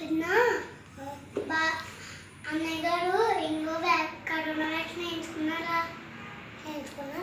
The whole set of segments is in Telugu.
విన్నా అన్నయ్య గారు ఇంకో బ్యాగ్ కరోనా వ్యాక్సిన్ వేయించుకున్నారా? వేయించుకున్నా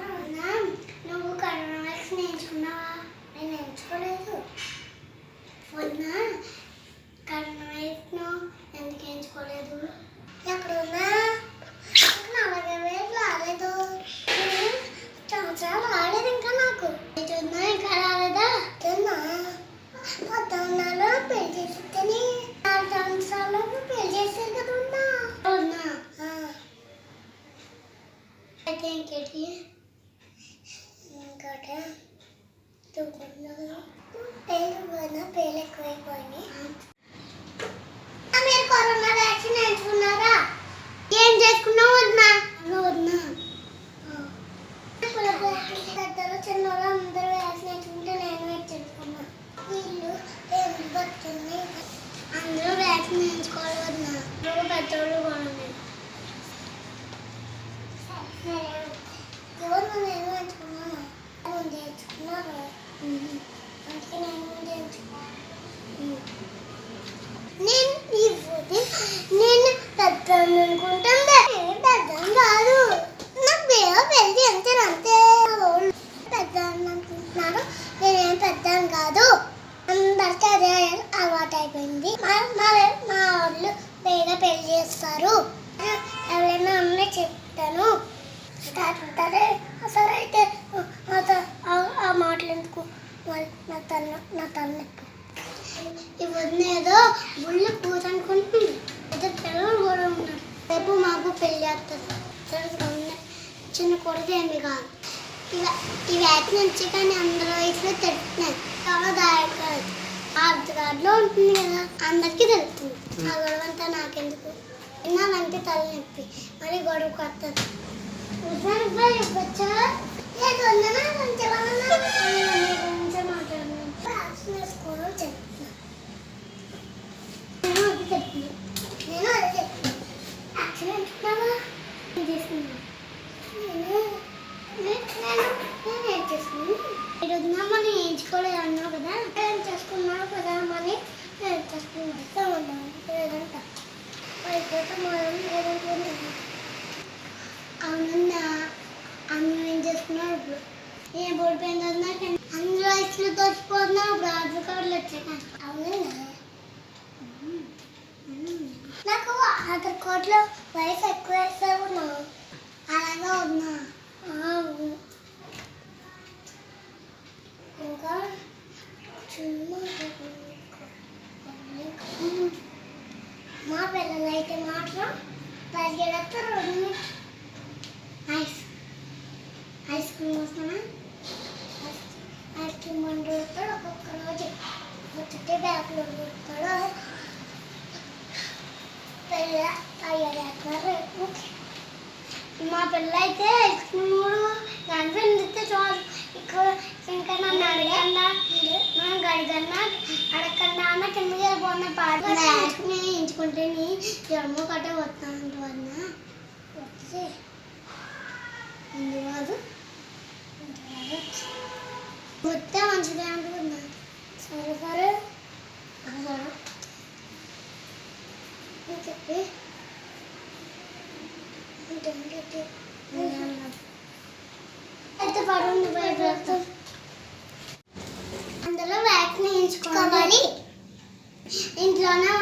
అయితే ఇంకేంటి పేరు పోయినా పేర్లు ఎక్కువైపోయినాయి. మీరు కరోనా వ్యాక్సిన్ వేసుకున్నారా ఏం చేసుకున్నావు వద్దా వద్దా పెద్దలు చిన్నవాళ్ళు అందరూ వ్యాక్సిన్ వేసుకుంటే నేను వేసుకున్నా వీళ్ళు దేవుడు బతుకుని అందరూ వ్యాక్సిన్ వేయించుకోవాలి వద్దా పెద్దోళ్ళు కూడా ఉన్నారు. ఎవరు నేను వేయించుకున్నాను ముందు వేయించుకున్నారు అందుకే నేను ముందు వేయించుకున్నాను నేను ఈ ఫోటో నేను పెద్దాన్ని అనుకుంటుందా పెద్దాన్ని కాదు నాకు బేవ పెళ్ళి అంతే అంతే వాళ్ళు పెద్దాన్ని అనుకుంటున్నారు నేనేం పెద్దాన్ని కాదు అందరికీ అదే అలవాటు అయిపోయింది మా మా మా వాళ్ళు బేగా పెళ్ళి చేస్తారు ఎవరైనా అన్నీ పెట్టాను. సరే సరే అయితే ఆ మాటలు ఎందుకు నా తల్ల నా తలనొప్పి ఈ వదిన ఏదో గుళ్ళు పూజ అనుకుంటుంది ఇద్దరు పిల్లలు కూడా ఉన్నారు. రేపు మాకు పెళ్ళి చేస్తుంది చిన్న కొడుకు ఏమి కాదు. ఈ వ్యాధి నుంచి కానీ అందరి వయసులో తెలుస్తున్నాయి చాలా దాయకాలు అర్ధ ఉంటుంది కదా అందరికీ తెలుస్తుంది. ఆ గొడవంతా నాకెందుకు? వినాలంటే తలనొప్పి. మరి గొడవ కొత్తది. నేను అది చెప్తున్నా నేను అది నేను తీసుకున్నాను నేను ఏం చేసుకున్నాను ఈరోజు మనం వేయించుకోలేదు అన్నావు కదా? ఏం చేసుకున్నాడు కదా మని ఏం చేసుకున్నాను లేదంట అయిపోతే మనం లేదంటే అవునన్నా అన్నం ఏం చేస్తున్నారు ఇప్పుడు ఏం పడిపోయింది అన్నా అందరూ వయసులో తోచిపోతున్నారు ఇప్పుడు కార్డులు వచ్చాక అవునన్నా నాకు ఆధార్ కార్డులో వయసు ఎక్కువ వేస్తావు నువ్వు అలాగే ఉన్నా ఇంకా చిన్న మా పిల్లలు అయితే మాత్రం పరిగెడతా రెండు ఐస్ ఐస్ క్రీమ్ వస్తానా ఐస్ క్రీమ్ వండి వస్తాడు ఒక్కొక్క రోజు వచ్చే బ్యాగ్లో వస్తాడు పిల్ల తయారు మా పిల్ల అయితే ఐస్ క్రీమ్ కూడా దాంట్లో చాలు. ఇక్కడ ఇంకా నన్ను అడగన్నా మనం గడిగన్నా అడగన్నా అన్న కిందకి పాట ఎంచుకుంటే నీ జన్మ కట్టే వస్తాను అన్న వచ్చి మొత్తం మంచిగా అనుకున్నా సరే సరే. చెప్పి అయితే బయట అందులో వ్యాక్సిన్ వేయించుకోవాలి Barcelona